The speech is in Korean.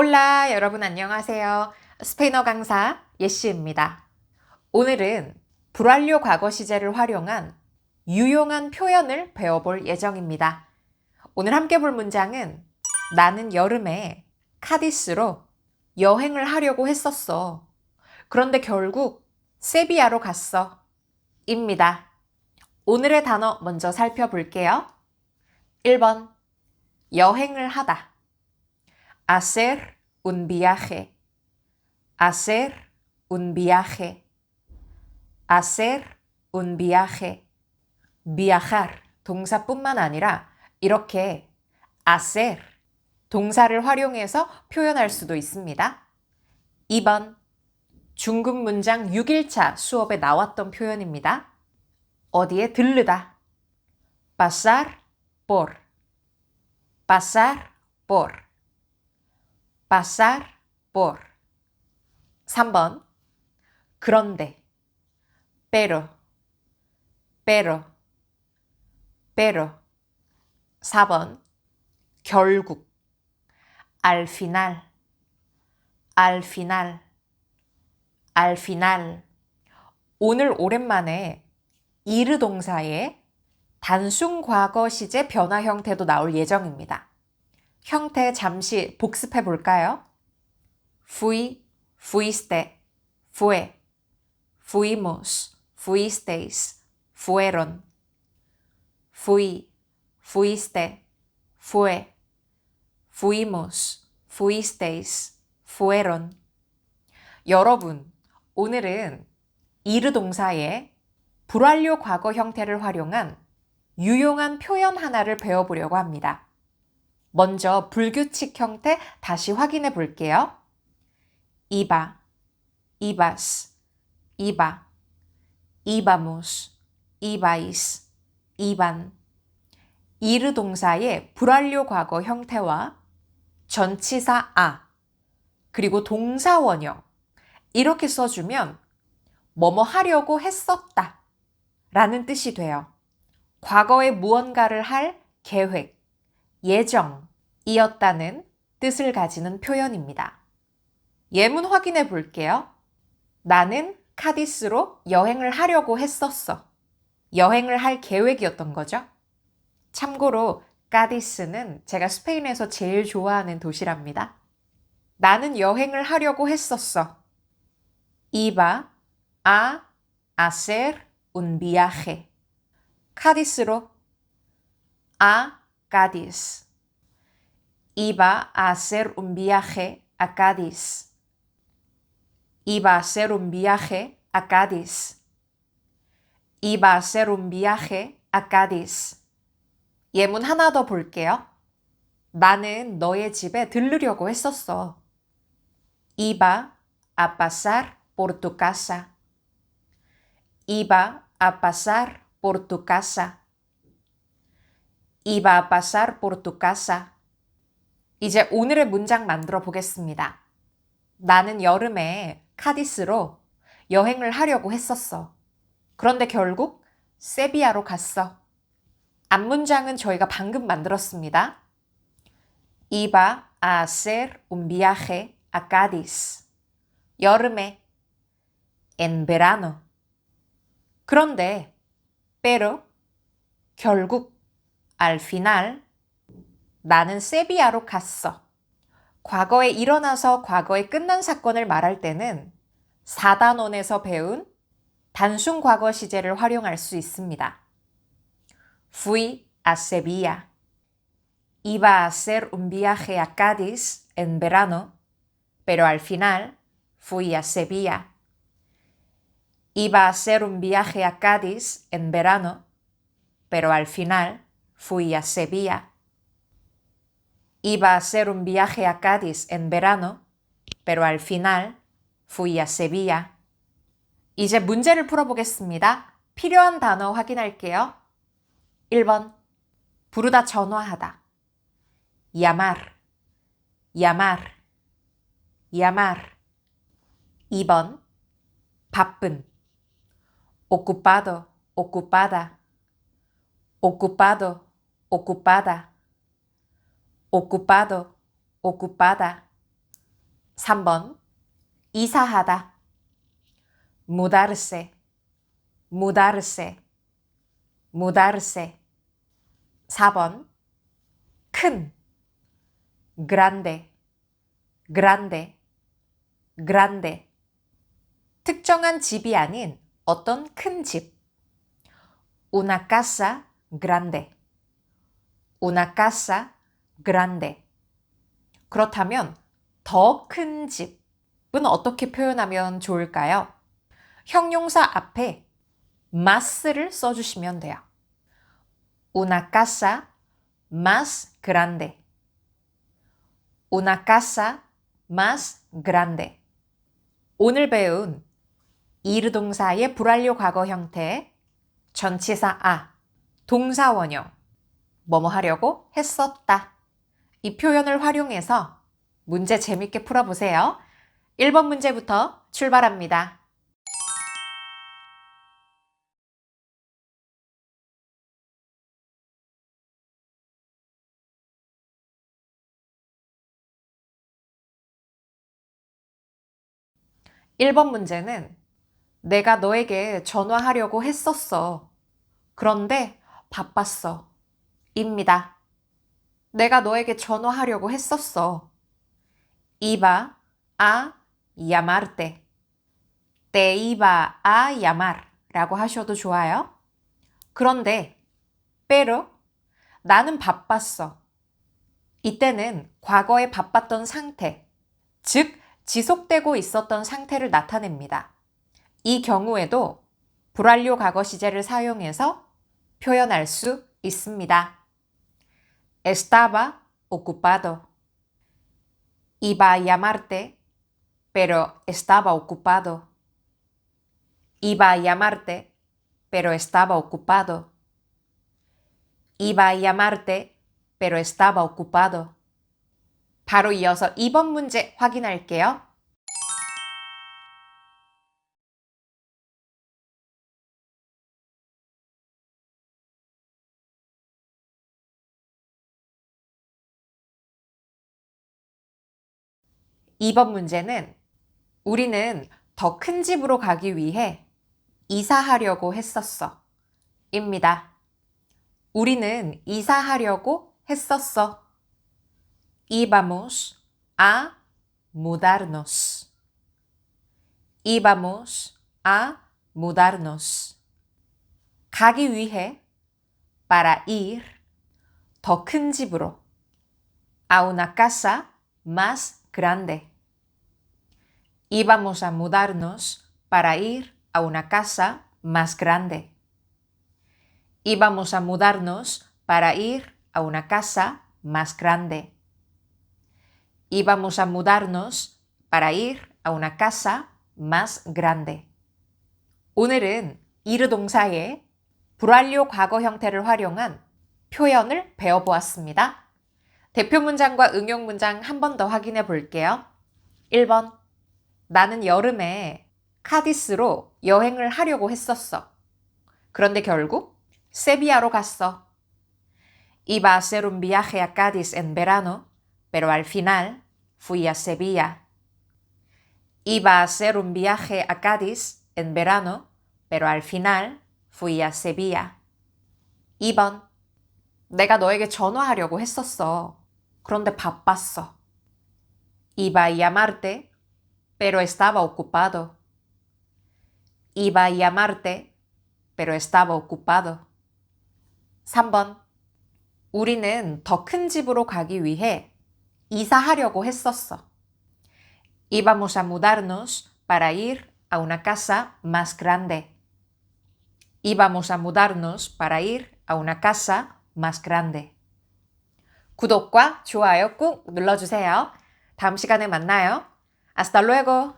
올라 여러분 안녕하세요. 스페인어 강사 예시입니다. 오늘은 불완료 과거 시제를 활용한 유용한 표현을 배워볼 예정입니다. 오늘 함께 볼 문장은 나는 여름에 카디스로 여행을 하려고 했었어. 그런데 결국 세비야로 갔어. 입니다. 오늘의 단어 먼저 살펴볼게요. 1번 여행을 하다. Hacer un viaje. hacer un viaje. hacer un viaje. viajar 동사뿐만 아니라 이렇게 hacer 동사를 활용해서 표현할 수도 있습니다. 2번 중급 문장 6일차 수업에 나왔던 표현입니다. 어디에 들르다. pasar por. pasar por. Pasar por. 3번. 그런데. pero. pero. pero. 4번. 결국. al final. al final. al final. 오늘 오랜만에 이르 동사의 단순 과거 시제 변화 형태도 나올 예정입니다. 형태 잠시 복습해 볼까요? fui, fuiste, fue, fuimos, fuisteis, fueron, fui, fuiste, fue, fuimos, fuisteis, fueron. 여러분, 오늘은 이르 동사의 불완료 과거 형태를 활용한 유용한 표현 하나를 배워보려고 합니다. 먼저 불규칙 형태 다시 확인해 볼게요. iba, ibas, iba, ibamos, ibais, iban. 이르 동사의 불완료 과거 형태와 전치사 아, 그리고 동사 원형 이렇게 써주면 뭐뭐 하려고 했었다 라는 뜻이 돼요. 과거에 무언가를 할 계획, 예정이었다는 뜻을 가지는 표현입니다. 예문 확인해 볼게요. 나는 카디스로 여행을 하려고 했었어. 여행을 할 계획이었던 거죠. 참고로 카디스는 제가 스페인에서 제일 좋아하는 도시랍니다. 나는 여행을 하려고 했었어. iba a hacer un viaje. 카디스로 a Cádiz. Iba a hacer un viaje a Cádiz. Iba a hacer un viaje a Cádiz. Iba a hacer un viaje a Cádiz. 예문 하나 더 볼게요. 나는 너의 집에 들르려고 했었어. Iba a pasar por tu casa. Iba a pasar por tu casa. Iba a pasar por. 이제 오늘의 문장 만들어 보겠습니다. 나는 여름에 카디스로 여행을 하려고 했었어. 그런데 결국 세비야로 갔어. 앞문장은 저희가 방금 만들었습니다. Iba a hacer un viaje a Cádiz. 여름에 en verano. 그런데 pero 결국 al final 나는 세비야로 갔어. 과거에 일어나서 과거에 끝난 사건을 말할 때는 4단원에서 배운 단순 과거 시제를 활용할 수 있습니다. Fui a Sevilla. Iba a hacer un viaje a Cádiz en verano, pero al final fui a Sevilla. Iba a hacer un viaje a Cádiz en verano, pero al final fui a Sevilla. Iba a hacer un viaje a Cádiz en verano, pero al final fui a Sevilla. 이제 문제를 풀어보겠습니다. 필요한 단어 확인할게요. 1번. 부르다 전화하다. llamar, llamar, llamar. 2번. 바쁜. ocupado, ocupada, ocupado, ocupada, ocupado, ocupada. 3번 이사하다 mudarse mudarse mudarse 4번 큰 grande grande grande 특정한 집이 아닌 어떤 큰 집 una casa grande una casa grande 그렇다면 더 큰 집은 어떻게 표현하면 좋을까요? 형용사 앞에 mas를 써주시면 돼요. Una casa más grande. Una casa más grande. 오늘 배운 이르동사의 불완료 과거 형태, 전치사 아, 동사 원형, 뭐뭐 하려고 했었다. 이 표현을 활용해서 문제 재밌게 풀어보세요. 1번 문제부터 출발합니다. 1번 문제는 내가 너에게 전화하려고 했었어. 그런데 바빴어. 입니다. 내가 너에게 전화하려고 했었어. Iba a llamarte. Te iba a llamar 라고 하셔도 좋아요. 그런데 pero 나는 바빴어. 이때는 과거에 바빴던 상태, 즉 지속되고 있었던 상태를 나타냅니다. 이 경우에도 불완료 과거 시제를 사용해서 표현할 수 있습니다. Estaba ocupado. Iba a llamarte, pero estaba ocupado. Iba a llamarte, pero estaba ocupado. Iba a llamarte, pero estaba ocupado. 바로 이어서 2번 문제 확인할게요. 이번 문제는 우리는 더 큰 집으로 가기 위해 이사하려고 했었어. 입니다. 우리는 이사하려고 했었어. íbamos a mudarnos. íbamos a mudarnos. 가기 위해 para ir 더 큰 집으로 a una casa más grande. Íbamos a mudarnos para ir a una casa más grande. Íbamos a mudarnos para ir a una casa más grande. íbamos a mudarnos para ir a una casa más grande. 오늘은 이르 동사의 불완료 과거 형태를 활용한 표현을 배워보았습니다. 대표 문장과 응용 문장 한 번 더 확인해 볼게요. 1번. 나는 여름에 카디스로 여행을 하려고 했었어. 그런데 결국 세비야로 갔어. Iba a hacer un viaje a Cádiz en verano, pero al final fui a Sevilla. Iba a hacer un viaje a Cádiz en verano, pero al final fui a Sevilla. 2번. 내가 너에게 전화하려고 했었어. 그런데 바빴어. Iba a llamarte, pero estaba ocupado. Iba a llamarte, pero estaba ocupado. 3번. 우리는 더 큰 집으로 가기 위해 이사하려고 했었어. Íbamos a mudarnos para ir a una casa más grande. Íbamos a mudarnos para ir a una casa más grande. 구독과 좋아요 꾹 눌러주세요. 다음 시간에 만나요. Hasta luego.